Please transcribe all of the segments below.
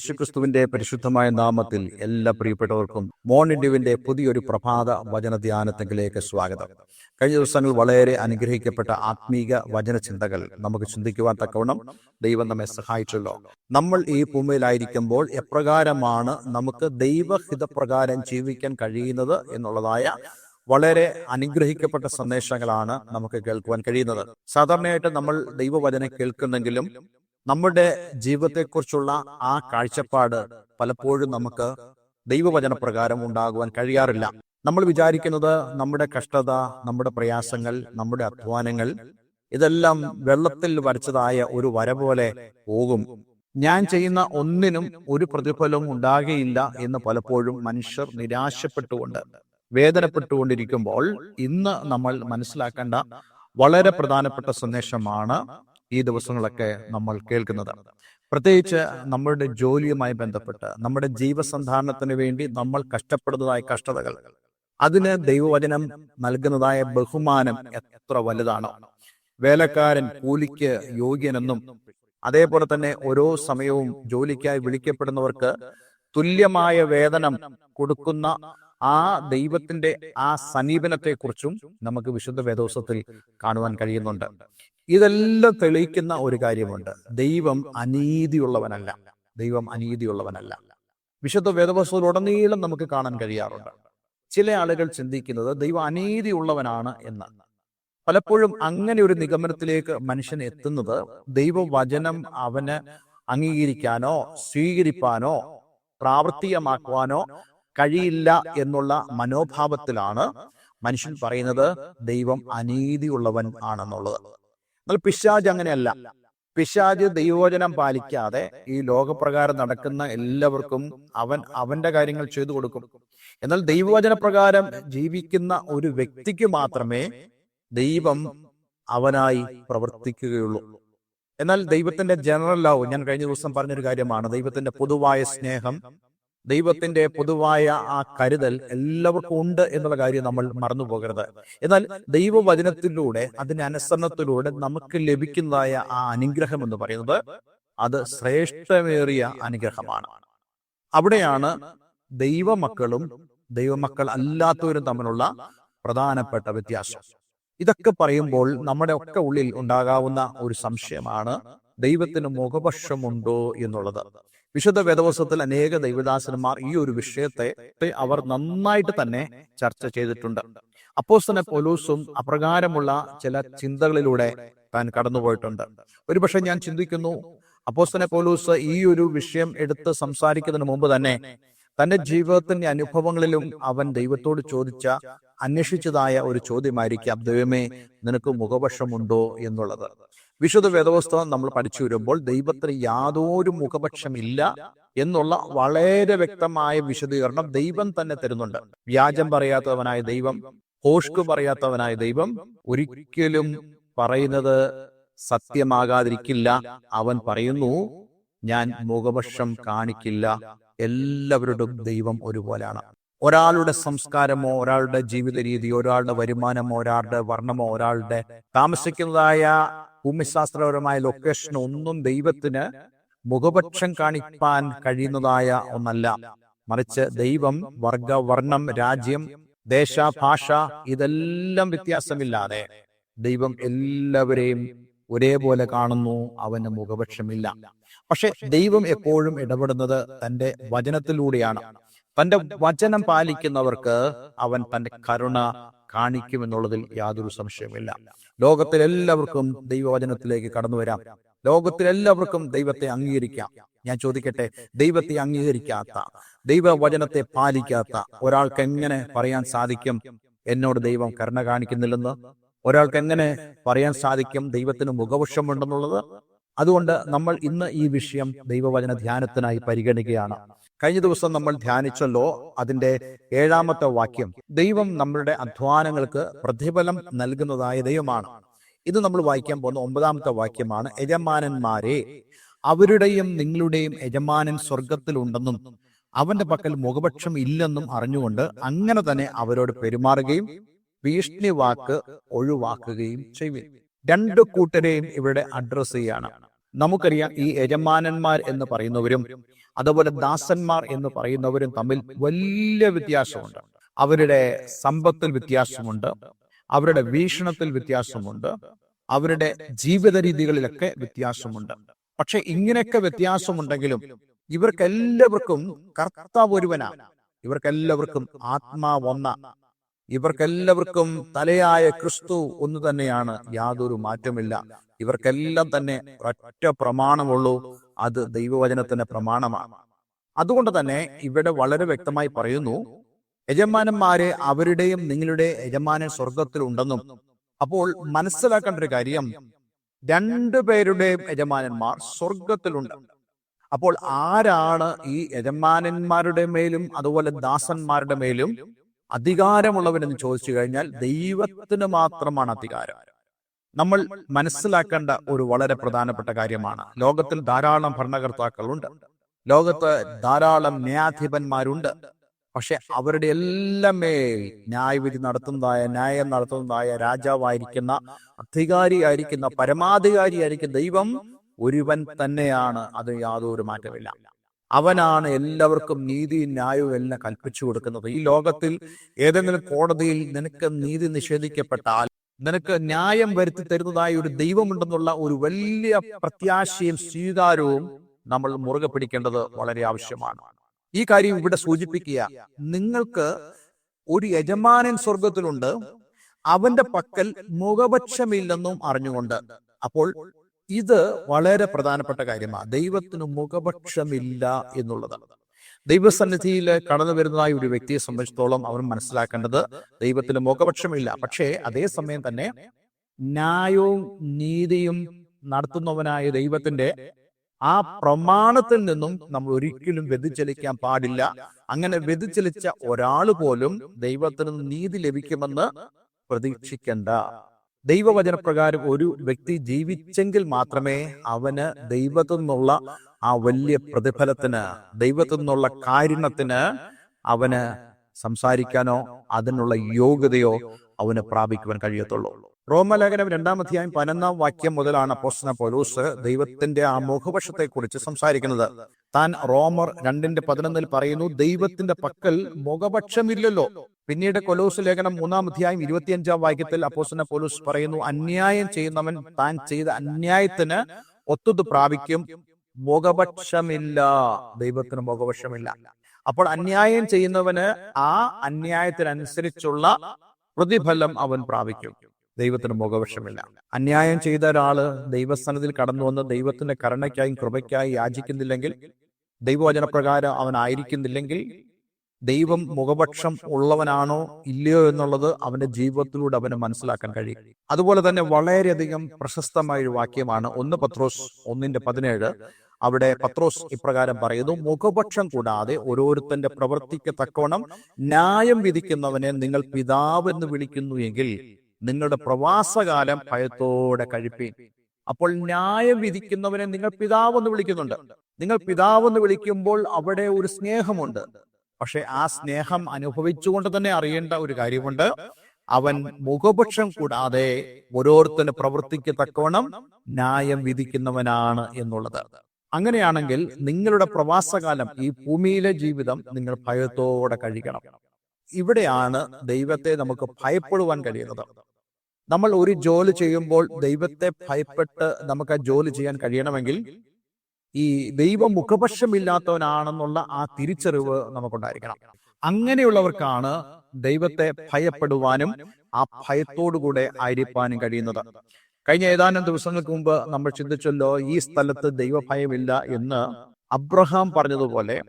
യേശുക്രിസ്തുവിന്റെ പരിശുദ്ധമായ നാമത്തിൽ എല്ലാ പ്രിയപ്പെട്ടവർക്കും മോർണിംഗ് പുതിയൊരു പ്രഭാത വചന ധ്യാനത്തിലേക്ക് സ്വാഗതം. കഴിഞ്ഞ ദിവസങ്ങൾ വളരെ അനുഗ്രഹിക്കപ്പെട്ട ആത്മീക വചന ചിന്തകൾ നമുക്ക് ചിന്തിക്കുവാൻ തക്കവണ്ണം ദൈവം നമ്മെ സഹായിച്ചല്ലോ. നമ്മൾ ഈ ഭൂമിയിലായിരിക്കുമ്പോൾ എപ്രകാരമാണ് നമുക്ക് ദൈവഹിതപ്രകാരം ജീവിക്കാൻ കഴിയുന്നത് എന്നുള്ളതായ വളരെ അനുഗ്രഹിക്കപ്പെട്ട സന്ദേശങ്ങളാണ് നമുക്ക് കേൾക്കുവാൻ കഴിയുന്നത്. സാധാരണയായിട്ട് നമ്മൾ ദൈവവചന കേൾക്കുന്നെങ്കിലും നമ്മുടെ ജീവിതത്തെക്കുറിച്ചുള്ള ആ കാഴ്ചപ്പാട് പലപ്പോഴും നമുക്ക് ദൈവവചന പ്രകാരം ഉണ്ടാകുവാൻ കഴിയാറില്ല. നമ്മൾ വിചാരിക്കുന്നത് നമ്മുടെ കഷ്ടത നമ്മുടെ പ്രയാസങ്ങൾ നമ്മുടെ അധ്വാനങ്ങൾ ഇതെല്ലാം വെള്ളത്തിൽ വരച്ചതായ ഒരു വര പോലെ പോകും. ഞാൻ ചെയ്യുന്ന ഒന്നിനും ഒരു പ്രതിഫലവും ഉണ്ടാകുകയില്ല എന്ന് പലപ്പോഴും മനുഷ്യർ നിരാശപ്പെട്ടുകൊണ്ട് വേദനപ്പെട്ടുകൊണ്ടിരിക്കുമ്പോൾ ഇന്ന് നമ്മൾ മനസ്സിലാക്കേണ്ട വളരെ പ്രധാനപ്പെട്ട സന്ദേശമാണ് ഈ ദിവസങ്ങളൊക്കെ നമ്മൾ കേൾക്കുന്നത്. പ്രത്യേകിച്ച് നമ്മളുടെ ജോലിയുമായി ബന്ധപ്പെട്ട് നമ്മുടെ ജീവസന്ധാരണത്തിന് വേണ്ടി നമ്മൾ കഷ്ടപ്പെടുന്നതായ കഷ്ടതകൾ. അതിന് ദൈവവചനം നൽകുന്നതായ ബഹുമാനം എത്ര വലുതാണ്. വേലക്കാരൻ കൂലിക്ക് യോഗ്യനെന്നും അതേപോലെ തന്നെ ഓരോ സമയവും ജോലിക്കായി വിളിക്കപ്പെടുന്നവർക്ക് തുല്യമായ വേതനം കൊടുക്കുന്ന ആ ദൈവത്തിന്റെ ആ സമീപനത്തെക്കുറിച്ചും നമുക്ക് വിശുദ്ധ വേദോസത്തിൽ കാണുവാൻ കഴിയുന്നുണ്ട്. ഇതെല്ലാം തെളിയിക്കുന്ന ഒരു കാര്യമുണ്ട്. ദൈവം അനീതിയുള്ളവനല്ല. ദൈവം അനീതിയുള്ളവനല്ല. വിശുദ്ധ വേദവസ്തുവിലുടനീളം നമുക്ക് കാണാൻ കഴിയാറുണ്ട്. ചില ആളുകൾ ചിന്തിക്കുന്നത് ദൈവം അനീതിയുള്ളവനാണ് എന്ന്. പലപ്പോഴും അങ്ങനെ ഒരു നിഗമനത്തിലേക്ക് മനുഷ്യൻ എത്തുന്നത് ദൈവവചനം അവന് അംഗീകരിക്കാനോ സ്വീകരിപ്പാനോ പ്രാവർത്തികമാക്കുവാനോ കഴിയില്ല എന്നുള്ള മനോഭാവത്തിലാണ് മനുഷ്യൻ പറയുന്നത് ദൈവം അനീതിയുള്ളവൻ ആണെന്നുള്ളത്. എന്നാൽ പിശാജ് അങ്ങനെയല്ല. പിശാജ് ദൈവോചനം പാലിക്കാതെ ഈ ലോകപ്രകാരം നടക്കുന്ന എല്ലാവർക്കും അവൻ അവന്റെ കാര്യങ്ങൾ ചെയ്തു കൊടുക്കും. എന്നാൽ ദൈവവചന പ്രകാരം ജീവിക്കുന്ന ഒരു വ്യക്തിക്ക് മാത്രമേ ദൈവം അവനായി പ്രവർത്തിക്കുകയുള്ളൂ. എന്നാൽ ദൈവത്തിന്റെ ജനറൽ ലവ് ഞാൻ കഴിഞ്ഞ ദിവസം പറഞ്ഞൊരു കാര്യമാണ്. ദൈവത്തിന്റെ പൊതുവായ സ്നേഹം ദൈവത്തിന്റെ പൊതുവായ ആ കരുതൽ എല്ലാവർക്കും ഉണ്ട് എന്നുള്ള കാര്യം നമ്മൾ മറന്നു പോകരുത് എന്നാൽ ദൈവവചനത്തിലൂടെ അതിന്റെ അനുസരണത്തിലൂടെ നമുക്ക് ലഭിക്കുന്നതായ ആ അനുഗ്രഹം എന്ന് പറയുന്നത് അത് ശ്രേഷ്ഠമേറിയ അനുഗ്രഹമാണ്. അവിടെയാണ് ദൈവമക്കളും ദൈവമക്കൾ അല്ലാത്തവരും തമ്മിലുള്ള പ്രധാനപ്പെട്ട വ്യത്യാസം. ഇതൊക്കെ പറയുമ്പോൾ നമ്മുടെ ഒക്കെ ഉള്ളിൽ ഉണ്ടാകാവുന്ന ഒരു സംശയമാണ് ദൈവത്തിന് മുഖപക്ഷമുണ്ടോ എന്നുള്ളത്. വിശുദ്ധ വേദവസ്വത്തിൽ അനേക ദൈവദാസന്മാർ ഈ ഒരു വിഷയത്തെ അവർ നന്നായിട്ട് തന്നെ ചർച്ച ചെയ്തിട്ടുണ്ട്. അപ്പോസ്തന പോലൂസും അപ്രകാരമുള്ള ചില ചിന്തകളിലൂടെ താൻ കടന്നുപോയിട്ടുണ്ട്. ഒരുപക്ഷെ ഞാൻ ചിന്തിക്കുന്നു അപ്പോസ്തന പോലൂസ് ഈ ഒരു വിഷയം എടുത്ത് സംസാരിക്കുന്നതിന് മുമ്പ് തന്നെ തന്റെ ജീവിതത്തിന്റെ അനുഭവങ്ങളിലും അവൻ ദൈവത്തോട് ചോദിച്ച അന്വേഷിച്ചതായ ഒരു ചോദ്യമായിരിക്കാം ദൈവമേ നിനക്ക് മുഖപക്ഷമുണ്ടോ എന്നുള്ളത്. വിശുദ്ധ വേദപുസ്തകം നമ്മൾ പഠിച്ചു വരുമ്പോൾ ദൈവത്തിന് യാതൊരു മുഖപക്ഷമില്ല എന്നുള്ള വളരെ വ്യക്തമായ വിശദീകരണം ദൈവം തന്നെ തരുന്നുണ്ട്. വ്യാജം പറയാത്തവനായ ദൈവം ഹോഷ്ക് പറയാത്തവനായ ദൈവം ഒരിക്കലും പറയുന്നത് സത്യമാകാതിരിക്കില്ല. അവൻ പറയുന്നു ഞാൻ മുഖപക്ഷം കാണിക്കില്ല. എല്ലാവരുടെയും ദൈവം ഒരുപോലെയാണ്. ഒരാളുടെ സംസ്കാരമോ ഒരാളുടെ ജീവിത രീതിയോ ഒരാളുടെ വരുമാനമോ ഒരാളുടെ വർണമോ ഒരാളുടെ താമസിക്കുന്നതായ ഭൂമിശാസ്ത്രപരമായ ലൊക്കേഷനോ ഒന്നും ദൈവത്തിന് മുഖപക്ഷം കാണിപ്പാൻ കഴിയുന്നതായ ഒന്നല്ല. മറിച്ച് ദൈവം വർഗ വർണം രാജ്യം ദേശ ഭാഷ ഇതെല്ലാം വ്യത്യാസമില്ലാതെ ദൈവം എല്ലാവരെയും ഒരേപോലെ കാണുന്നു അവന് മുഖപക്ഷമില്ല. പക്ഷെ ദൈവം എപ്പോഴും ഇടപെടുന്നത് തന്റെ വചനത്തിലൂടെയാണ്. തന്റെ വചനം പാലിക്കുന്നവർക്ക് അവൻ തന്റെ കരുണ കാണിക്കുമെന്നുള്ളതിൽ യാതൊരു സംശയമില്ല ലോകത്തിലെല്ലാവർക്കും ദൈവവചനത്തിലേക്ക് കടന്നു വരാം. ലോകത്തിലെല്ലാവർക്കും ദൈവത്തെ അംഗീകരിക്കാം. ഞാൻ ചോദിക്കട്ടെ ദൈവത്തെ അംഗീകരിക്കാത്ത ദൈവവചനത്തെ പാലിക്കാത്ത ഒരാൾക്ക് എങ്ങനെ പറയാൻ സാധിക്കും? എന്നോട് ദൈവം കരുണ കാണിക്കുന്നില്ലെന്ന് ഒരാൾക്ക് എങ്ങനെ പറയാൻ സാധിക്കും? ദൈവത്തിന് മുഖപക്ഷമുണ്ടെന്നുള്ളത് അതുകൊണ്ട് നമ്മൾ ഇന്ന് ഈ വിഷയം ദൈവവചന ധ്യാനത്തിനായി പരിഗണിക്കുകയാണ്. കഴിഞ്ഞ ദിവസം നമ്മൾ ധ്യാനിച്ചല്ലോ അതിന്റെ ഏഴാമത്തെ വാക്യം ദൈവം നമ്മളുടെ അധ്വാനങ്ങൾക്ക് പ്രതിഫലം നൽകുന്നതായ ദൈവമാണ്. ഇത് നമ്മൾ വായിക്കാൻ പോകുന്ന ഒമ്പതാമത്തെ വാക്യമാണ് യജമാനന്മാരെ അവരുടെയും നിങ്ങളുടെയും യജമാനൻ സ്വർഗത്തിലുണ്ടെന്നും അവന്റെ പക്കൽ മുഖപക്ഷം ഇല്ലെന്നും അറിഞ്ഞുകൊണ്ട് അങ്ങനെ തന്നെ അവരോട് പെരുമാറുകയും ഭീഷണി വാക്ക് ഒഴിവാക്കുകയും ചെയ്യും രണ്ട് കൂട്ടരെയും ഇവിടെ അഡ്രസ് ചെയ്യാണ്. നമുക്കറിയാം ഈ യജമാനന്മാർ എന്ന് പറയുന്നവരും അതുപോലെ ദാസന്മാർ എന്ന് പറയുന്നവരും തമ്മിൽ വലിയ വ്യത്യാസമുണ്ട്. അവരുടെ സമ്പത്തിൽ വ്യത്യാസമുണ്ട്. അവരുടെ വീക്ഷണത്തിൽ വ്യത്യാസമുണ്ട്. അവരുടെ ജീവിത രീതികളിലൊക്കെ വ്യത്യാസമുണ്ട്. പക്ഷെ ഇങ്ങനെയൊക്കെ വ്യത്യാസമുണ്ടെങ്കിലും ഇവർക്കെല്ലാവർക്കും കർത്താവ് ഒരുവനാണ് ഇവർക്കെല്ലാവർക്കും ആത്മാവൊന്ന ഇവർക്കെല്ലാവർക്കും തലയായ ക്രിസ്തു ഒന്ന് തന്നെയാണ്. യാതൊരു മാറ്റമില്ല ഇവർക്കെല്ലാം തന്നെ ഒറ്റ പ്രമാണമുള്ളൂ. അത് ദൈവവചനത്തിന്റെ പ്രമാണമാണ് അതുകൊണ്ട് തന്നെ ഇവിടെ വളരെ വ്യക്തമായി പറയുന്നു യജമാനന്മാരെ അവരുടെയും നിങ്ങളുടെ യജമാനൻ സ്വർഗത്തിലുണ്ടെന്നും അപ്പോൾ മനസ്സിലാക്കേണ്ട ഒരു കാര്യം രണ്ടുപേരുടെയും യജമാനന്മാർ സ്വർഗത്തിലുണ്ട് അപ്പോൾ ആരാണ് ഈ യജമാനന്മാരുടെ മേലും അതുപോലെ ദാസന്മാരുടെ മേലും അധികാരമുള്ളവരെന്ന് ചോദിച്ചു കഴിഞ്ഞാൽ ദൈവത്തിന് മാത്രമാണ് അധികാരം. നമ്മൾ മനസ്സിലാക്കേണ്ട ഒരു വളരെ പ്രധാനപ്പെട്ട കാര്യമാണ്. ലോകത്തിൽ ധാരാളം ഭരണകർത്താക്കളുണ്ട്. ലോകത്ത് ധാരാളം ന്യായാധിപന്മാരുണ്ട്. പക്ഷെ അവരുടെ എല്ലാം മേൽ ന്യായവിധി നടത്തുന്നതായ ന്യായം നടത്തുന്നതായ രാജാവായിരിക്കുന്ന അധികാരിയായിരിക്കുന്ന പരമാധികാരിയായിരിക്കുന്ന ദൈവം ഒരുവൻ തന്നെയാണ്. അത് യാതൊരു മാറ്റമില്ല അവനാണ് എല്ലാവർക്കും നീതിയും ന്യായവും എല്ലാം കൽപ്പിച്ചു കൊടുക്കുന്നത്. ഈ ലോകത്തിൽ ഏതെങ്കിലും കോടതിയിൽ നിനക്ക് നീതി നിഷേധിക്കപ്പെട്ടാൽ നിനക്ക് ന്യായം വരുത്തി തരുന്നതായി ഒരു ദൈവമുണ്ടെന്നുള്ള ഒരു വലിയ പ്രത്യാശയും സ്വീകാരവും നമ്മൾ മുറുകെ പിടിക്കേണ്ടത് വളരെ ആവശ്യമാണ്. ഈ കാര്യം ഇവിടെ സൂചിപ്പിക്കുക. നിങ്ങൾക്ക് ഒരു യജമാനൻ സ്വർഗത്തിലുണ്ട് അവന്റെ പക്കൽ മുഖപക്ഷമില്ലെന്നും അറിഞ്ഞുകൊണ്ട്. അപ്പോൾ ഇത് വളരെ പ്രധാനപ്പെട്ട കാര്യമാണ്. ദൈവത്തിന് മുഖപക്ഷമില്ല എന്നുള്ളതാണ്. ദൈവസന്നിധിയിൽ കടന്നു വരുന്നതായ ഒരു വ്യക്തിയെ സംബന്ധിച്ചിടത്തോളം അവൻ മനസ്സിലാക്കേണ്ടത് ദൈവത്തിന് മുഖപക്ഷമില്ല. പക്ഷേ അതേസമയം തന്നെ ന്യായവും നീതിയും നടത്തുന്നവനായ ദൈവത്തിന്റെ ആ പ്രമാണത്തിൽ നിന്നും നമ്മൾ ഒരിക്കലും വ്യതിചലിക്കാൻ പാടില്ല. അങ്ങനെ വ്യതിചലിച്ച ഒരാൾ പോലും ദൈവത്തിന് നീതി ലഭിക്കുമെന്ന് പ്രതീക്ഷിക്കേണ്ട ദൈവവചനപ്രകാരം ഒരു വ്യക്തി ജീവിച്ചെങ്കിൽ മാത്രമേ അവന് ദൈവത്തിൽ നിന്നുള്ള ആ വലിയ പ്രതിഫലത്തിന് ദൈവത്തിൽ നിന്നുള്ള കാരുണ്യത്തിന് അവന് സംസാരിക്കാനോ അതിനുള്ള യോഗ്യതയോ അവന് പ്രാപിക്കുവാൻ കഴിയത്തുള്ളൂ. റോമലേഖനം രണ്ടാം അധ്യായം പതിനൊന്നാം വാക്യം മുതലാണ് അപ്പോസ്തലൻ പൗലൂസ് ദൈവത്തിന്റെ ആ മുഖവശത്തെ കുറിച്ച് സംസാരിക്കുന്നത്. താൻ റോമർ രണ്ടിന്റെ പതിനൊന്നിൽ പറയുന്നു ദൈവത്തിന്റെ പക്കൽ മുഖപക്ഷമില്ലല്ലോ. പിന്നീട് കൊലോസ് ലേഖനം മൂന്നാം അധ്യായം ഇരുപത്തിയഞ്ചാം വാക്യത്തിൽ അപ്പോസന പോലൂസ് പറയുന്നു അന്യായം ചെയ്യുന്നവൻ താൻ ചെയ്ത അന്യായത്തിന് ഒത്തുത് പ്രാപിക്കും. മുഖപക്ഷമില്ല ദൈവത്തിന് മുഖപക്ഷമില്ല അപ്പോൾ അന്യായം ചെയ്യുന്നവന് ആ അന്യായത്തിനനുസരിച്ചുള്ള പ്രതിഫലം അവൻ പ്രാപിക്കും. ദൈവത്തിന് മുഖവശമില്ല അന്യായം ചെയ്ത ഒരാൾ ദൈവസ്ഥാനത്തിൽ കടന്നു വന്ന് ദൈവത്തിന്റെ കരുണയ്ക്കായും കൃപയ്ക്കായി യാചിക്കുന്നില്ലെങ്കിൽ ദൈവവചനപ്രകാരം അവൻ ആയിരിക്കുന്നില്ലെങ്കിൽ ദൈവം മുഖപക്ഷം ഉള്ളവനാണോ ഇല്ലയോ എന്നുള്ളത് അവന്റെ ജീവിതത്തിലൂടെ അവന് മനസ്സിലാക്കാൻ കഴിയും. അതുപോലെ തന്നെ വളരെയധികം പ്രശസ്തമായ ഒരു വാക്യമാണ് ഒന്ന് പത്രോസ് ഒന്നിന്റെ പതിനേഴ്. അവിടെ പത്രോസ് ഇപ്രകാരം പറയുന്നു മുഖപക്ഷം കൂടാതെ ഓരോരുത്തന്റെ പ്രവൃത്തിക്ക് തക്കവണ്ണം ന്യായം വിധിക്കുന്നവനെ നിങ്ങൾ പിതാവ് എന്ന് വിളിക്കുന്നു എങ്കിൽ നിങ്ങളുടെ പ്രവാസകാലം ഭയത്തോടെ കഴിപ്പീൻ. അപ്പോൾ ന്യായം വിധിക്കുന്നവനെ നിങ്ങൾ പിതാവ് എന്ന് വിളിക്കുന്നുണ്ട്. നിങ്ങൾ പിതാവ് എന്ന് വിളിക്കുമ്പോൾ അവിടെ ഒരു സ്നേഹമുണ്ട്. പക്ഷെ ആ സ്നേഹം അനുഭവിച്ചുകൊണ്ട് തന്നെ അറിയേണ്ട ഒരു കാര്യമുണ്ട്. അവൻ മുഖപക്ഷം കൂടാതെ ഓരോരുത്തരും പ്രവൃത്തിക്ക് തക്കവണ്ണം ന്യായം വിധിക്കുന്നവനാണ് എന്നുള്ളത്. അങ്ങനെയാണെങ്കിൽ നിങ്ങളുടെ പ്രവാസകാലം ഈ ഭൂമിയിലെ ജീവിതം നിങ്ങൾ ഭയത്തോടെ കഴിക്കണം. ഇവിടെയാണ് ദൈവത്തെ നമുക്ക് ഭയപ്പെടുവാൻ കഴിയുന്നത്. നമ്മൾ ഒരു ജോലി ചെയ്യുമ്പോൾ ദൈവത്തെ ഭയപ്പെട്ട് നമുക്ക് ആ ജോലി ചെയ്യാൻ കഴിയണമെങ്കിൽ ഈ ദൈവം മുഖപക്ഷമില്ലാത്തവനാണെന്നുള്ള ആ തിരിച്ചറിവ് നമുക്കുണ്ടായിരിക്കണം. അങ്ങനെയുള്ളവർക്കാണ് ദൈവത്തെ ഭയപ്പെടുവാനും ആ ഭയത്തോടുകൂടെ ആയിരിക്കാനും കഴിയുന്നത്. കഴിഞ്ഞ ഏതാനും ദിവസങ്ങൾക്ക് മുമ്പ് നമ്മൾ ചിന്തിച്ചല്ലോ ഈ സ്ഥലത്ത് ദൈവഭയമില്ല എന്ന് അബ്രഹാം പറഞ്ഞതുപോലെ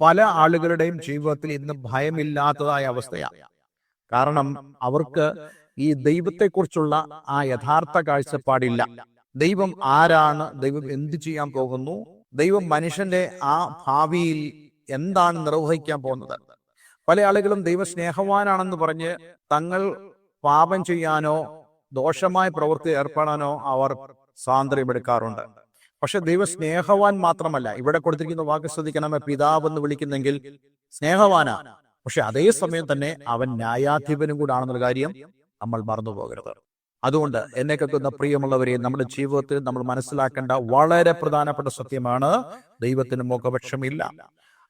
പല ആളുകളുടെയും ജീവിതത്തിൽ ഇന്ന് ഭയമില്ലാത്തതായ അവസ്ഥയാണ് കാരണം അവർക്ക് ഈ ദൈവത്തെക്കുറിച്ചുള്ള ആ യഥാർത്ഥ കാഴ്ചപ്പാടില്ല. ദൈവം ആരാണ്? ദൈവം എന്ത് ചെയ്യാൻ പോകുന്നു? ദൈവം മനുഷ്യന്റെ ആ ഭാവിയിൽ എന്താണ് നിർവഹിക്കാൻ പോകുന്നത്? പല ആളുകളും ദൈവ സ്നേഹവാനാണെന്ന് പറഞ്ഞ് തങ്ങൾ പാപം ചെയ്യാനോ ദോഷമായ പ്രവൃത്തി ഏർപ്പെടാനോ അവർ സ്വാതന്ത്ര്യമെടുക്കാറുണ്ട് പക്ഷെ ദൈവ സ്നേഹവാൻ മാത്രമല്ല. ഇവിടെ കൊടുത്തിരിക്കുന്ന വാക്ക് ശ്രദ്ധിക്കണമേ? പിതാവ് എന്ന് വിളിക്കുന്നെങ്കിൽ സ്നേഹവാനാ. പക്ഷെ അതേ സമയം തന്നെ അവൻ ന്യായാധിപനും കൂടാണെന്നുള്ള കാര്യം നമ്മൾ മറന്നു പോകരുത് അതുകൊണ്ട് എന്നെ കേൾക്കുന്ന പ്രിയമുള്ളവരെ നമ്മുടെ ജീവിതത്തിൽ നമ്മൾ മനസ്സിലാക്കേണ്ട വളരെ പ്രധാനപ്പെട്ട സത്യമാണ് ദൈവത്തിന് മുഖപക്ഷമില്ല.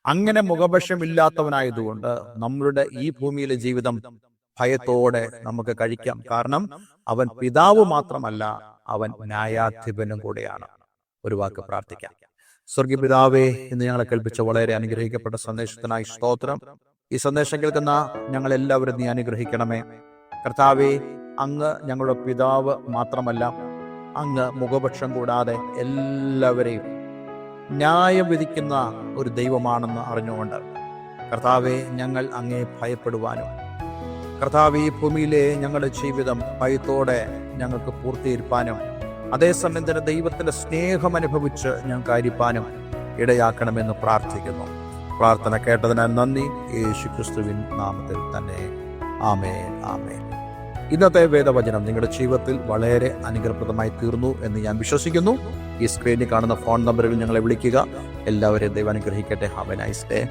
അങ്ങനെ മുഖപക്ഷമില്ലാത്തവനായതുകൊണ്ട് നമ്മളുടെ ഈ ഭൂമിയിലെ ജീവിതം ഭയത്തോടെ നമുക്ക് കഴിക്കാം. കാരണം അവൻ പിതാവ് മാത്രമല്ല അവൻ ന്യായാധിപനും കൂടെയാണ്. ഒരു വാക്ക് പ്രാർത്ഥിക്കാം. സ്വർഗീയ പിതാവേ ഇന്ന് ഞങ്ങളെ കേൾപ്പിച്ച വളരെ അനുഗ്രഹിക്കപ്പെട്ട സന്ദേശത്തിനായി സ്തോത്രം. ഈ സന്ദേശം കേൾക്കുന്ന ഞങ്ങൾ എല്ലാവരും നീ അനുഗ്രഹിക്കണമേ. കർത്താവേ അങ്ങ് ഞങ്ങളുടെ പിതാവ് മാത്രമല്ല അങ്ങ് മുഖപക്ഷം കൂടാതെ എല്ലാവരെയും ന്യായം വിധിക്കുന്ന ഒരു ദൈവമാണെന്ന് അറിഞ്ഞുകൊണ്ട് കർത്താവെ ഞങ്ങൾ അങ്ങേ ഭയപ്പെടുവാനും കർത്താവ് ഈ ഭൂമിയിലെ ഞങ്ങളുടെ ജീവിതം ഭയത്തോടെ ഞങ്ങൾക്ക് പൂർത്തിയിരിപ്പാനും അതേസമയം തന്നെ ദൈവത്തിന്റെ സ്നേഹം അനുഭവിച്ച് ഞങ്ങൾക്ക് അരിപ്പാനും ഇടയാക്കണമെന്ന് പ്രാർത്ഥിക്കുന്നു. പ്രാർത്ഥന കേട്ടതിനാൽ നന്ദി. യേശു ക്രിസ്തുവിൻ നാമത്തിൽ തന്നെ. ആമേൻ ആമേൻ. ഇന്നത്തെ വേദവചനം നിങ്ങളുടെ ജീവിതത്തിൽ വളരെ അനുഗ്രഹപ്രദമായി തീർന്നു എന്ന് ഞാൻ വിശ്വസിക്കുന്നു. ഈ സ്ക്രീനിൽ കാണുന്ന ഫോൺ നമ്പറുകൾ ഞങ്ങളെ വിളിക്കുക. എല്ലാവരെയും ദൈവം അനുഗ്രഹിക്കട്ടെ. Have A nice day